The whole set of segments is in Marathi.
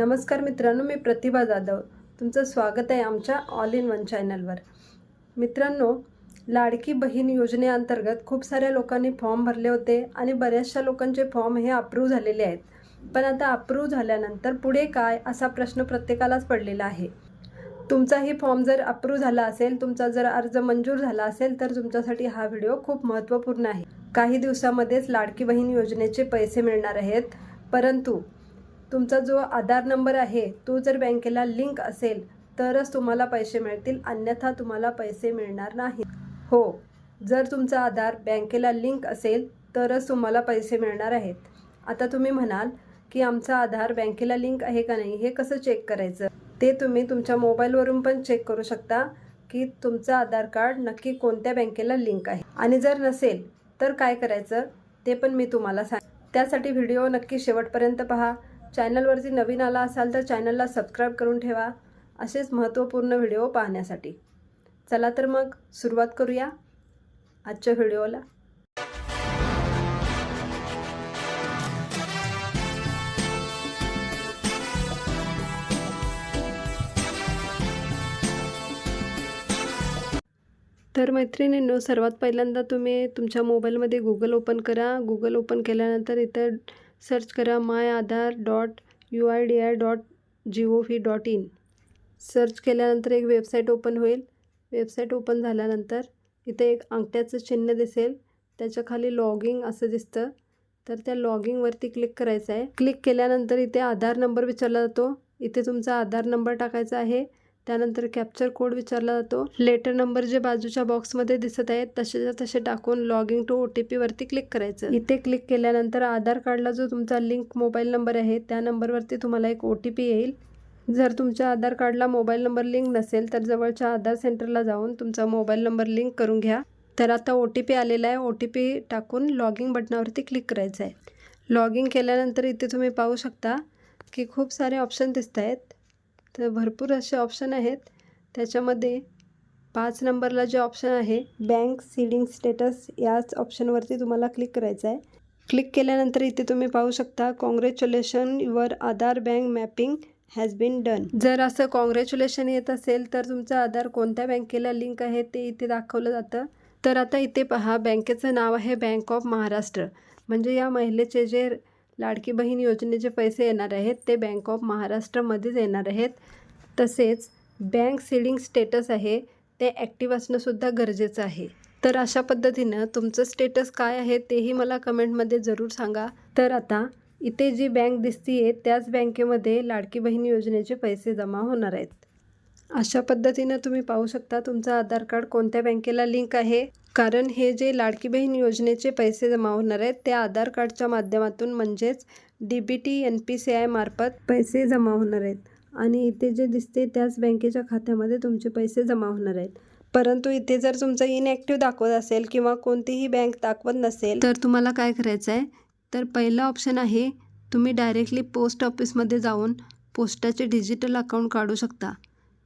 नमस्कार मित्रांनो मी प्रतिभा जाधव. तुमचं स्वागत आहे आमच्या ऑल इन वन चॅनलवर मित्रांनो लाडकी बहीण योजनेअंतर्गत खूप साऱ्या लोकांनी फॉर्म भरले होते आणि बऱ्याचशा लोकांचे फॉर्म हे अप्रूव्ह झालेले आहेत. पण आता अप्रूव्ह झाल्यानंतर पुढे काय असा प्रश्न प्रत्येकालाच पडलेला आहे. तुमचाही फॉर्म जर अप्रूव्ह झाला असेल तुमचा जर अर्ज मंजूर झाला असेल तर तुमच्यासाठी हा व्हिडिओ खूप महत्त्वपूर्ण आहे. काही दिवसामध्येच लाडकी बहीण योजनेचे पैसे मिळणार आहेत. परंतु तुमचा जो आधार नंबर आहे तो जर बँकेला लिंक असेल तरच तुम्हाला पैसे मिळतील अन्यथा तुम्हाला पैसे मिळणार नाही. हो जर तुमचा आधार बँकेला लिंक असेल तरच तुम्हाला पैसे मिळणार आहेत. आता तुम्ही म्हणाल की आमचा आधार बँकेला लिंक आहे का नाही हे कसं चेक करायचं? ते तुम्ही तुमच्या मोबाईलवरून पण चेक करू शकता की तुमचं आधार कार्ड नक्की कोणत्या बँकेला लिंक आहे. आणि जर नसेल तर काय करायचं ते पण मी तुम्हाला सांग त्यासाठी व्हिडिओ नक्की शेवटपर्यंत पहा. चॅनलवरती नवीन आला असाल तर चॅनलला सबस्क्राईब करून ठेवा. असेच महत्त्वपूर्ण व्हिडिओ पाहण्यासाठी. चला तर मग सुरुवात करूया आजच्या व्हिडिओला. तर मैत्रिणींनो सर्वात पहिल्यांदा तुम्ही तुमच्या मोबाईलमध्ये गुगल ओपन करा. गुगल ओपन केल्यानंतर इथं सर्च करा my Aadhaar dot U I D A I dot G O V dot. Search केल्यानंतर एक वेबसाईट ओपन होईल. वेबसाईट ओपन झाल्यानंतर इथे एक अंगठ्याचं चिन्ह दिसेल. त्याच्याखाली लॉगिंग असं दिसतं. तर त्या लॉगिंगवरती क्लिक करायचं आहे. क्लिक केल्यानंतर इथे आधार नंबर विचारला जातो. इथे तुमचा आधार नंबर टाकायचा आहे. त्यानंतर कॅप्चर कोड विचारला जातो. लेटर नंबर जे बाजूच्या बॉक्समध्ये दिसत आहेत तसेच्या तसे टाकून लॉगिंग टू ओ टी पीवरती क्लिक करायचं. इथे क्लिक केल्यानंतर आधार कार्डला जो तुमचा लिंक मोबाईल नंबर आहे त्या नंबरवरती तुम्हाला एक ओ टी पी येईल. जर तुमच्या आधार कार्डला मोबाईल नंबर लिंक नसेल तर जवळच्या आधार सेंटरला जाऊन तुमचा मोबाईल नंबर लिंक करून घ्या. तर आता ओ टी पी आलेला आहे. ओ टी पी टाकून लॉगिंग बटनावरती क्लिक करायचं आहे. लॉगिंग केल्यानंतर इथे तुम्ही पाहू शकता की खूप सारे ऑप्शन दिसत आहेत तर भरपूर असे ऑप्शन आहेत. त्याच्यामध्ये पाच नंबरला जे ऑप्शन आहे बँक सीडिंग स्टेटस याच ऑप्शनवरती तुम्हाला क्लिक करायचं आहे. क्लिक केल्यानंतर इथे तुम्ही पाहू शकता congratulation your Aadhaar bank mapping has been done जर असं कॉंग्रॅच्युलेशन येत असेल तर तुमचं आधार कोणत्या बँकेला लिंक आहे ते इथे दाखवलं जातं. तर आता इथे पहा बँकेचं नाव आहे बँक ऑफ महाराष्ट्र म्हणजे या महिलेचे जे लाडकी बहीण योजनेचे पैसे येणार आहेत. ते बँक ऑफ महाराष्ट्रमध्येच येणार आहेत. तसेच बँक सिलिंग स्टेटस आहे. ते ॲक्टिव्ह असणंसुद्धा गरजेचं आहे. तर अशा पद्धतीनं तुमचं स्टेटस काय आहे तेही मला कमेंटमध्ये जरूर सांगा. तर आता इथे जी बँक दिसती आहे त्याच बँकेमध्ये लाडकी बहीण योजनेचे पैसे जमा होणार आहेत. अशा पद्धतीनं तुम्ही पाहू शकता तुमचं आधार कार्ड कोणत्या बँकेला लिंक आहे. कारण हे जे लाडकी बहीण योजनेचे पैसे जमा होणार आहेत ते आधार कार्डच्या माध्यमातून म्हणजेच D B T N P C I मार्फत पैसे जमा होणार आहेत. आणि इथे जे दिसते त्याच बँकेच्या खात्यामध्ये तुमचे पैसे जमा होणार आहेत. परंतु इथे जर तुमचं इनॲक्टिव्ह दाखवत असेल किंवा कोणतीही बँक दाखवत नसेल तर तुम्हाला काय करायचं आहे? तर पहिलं ऑप्शन आहे तुम्ही डायरेक्टली पोस्ट ऑफिसमध्ये जाऊन पोस्टाचे डिजिटल अकाउंट काढू शकता.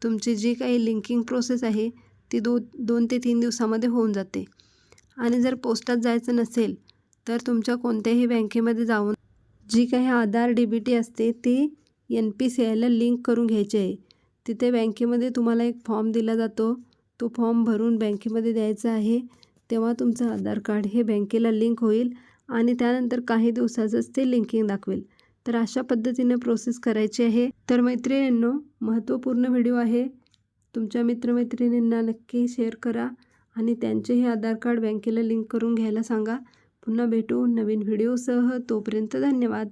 तुमची जी काही लिंकिंग प्रोसेस आहे ती दो दोन ते तीन दिवसामध्ये होऊन जाते. आणि जर पोस्टात जायचं नसेल तर तुमच्या कोणत्याही बँकेमध्ये जाऊन जी काही आधार डी बी टी असते ती एन पी सी आयला लिंक करून घ्यायची आहे. तिथे बँकेमध्ये तुम्हाला एक फॉर्म दिला जातो. तो फॉर्म भरून बँकेमध्ये द्यायचा आहे. तेव्हा तुमचं आधार कार्ड हे बँकेला लिंक होईल आणि त्यानंतर काही दिवसाचंच ते लिंकिंग दाखवेल. तर अशा पद्धतीने प्रोसेस करायची आहे. तर मैत्रिणींनो महत्त्वपूर्ण व्हिडिओ आहे. तुमच्या मित्रमैत्रिणींना नक्की शेअर करा आणि त्यांचेही आधार कार्ड बँकेला लिंक करून घ्यायला सांगा. पुन्हा भेटू नवीन व्हिडिओसह तोपर्यंत धन्यवाद.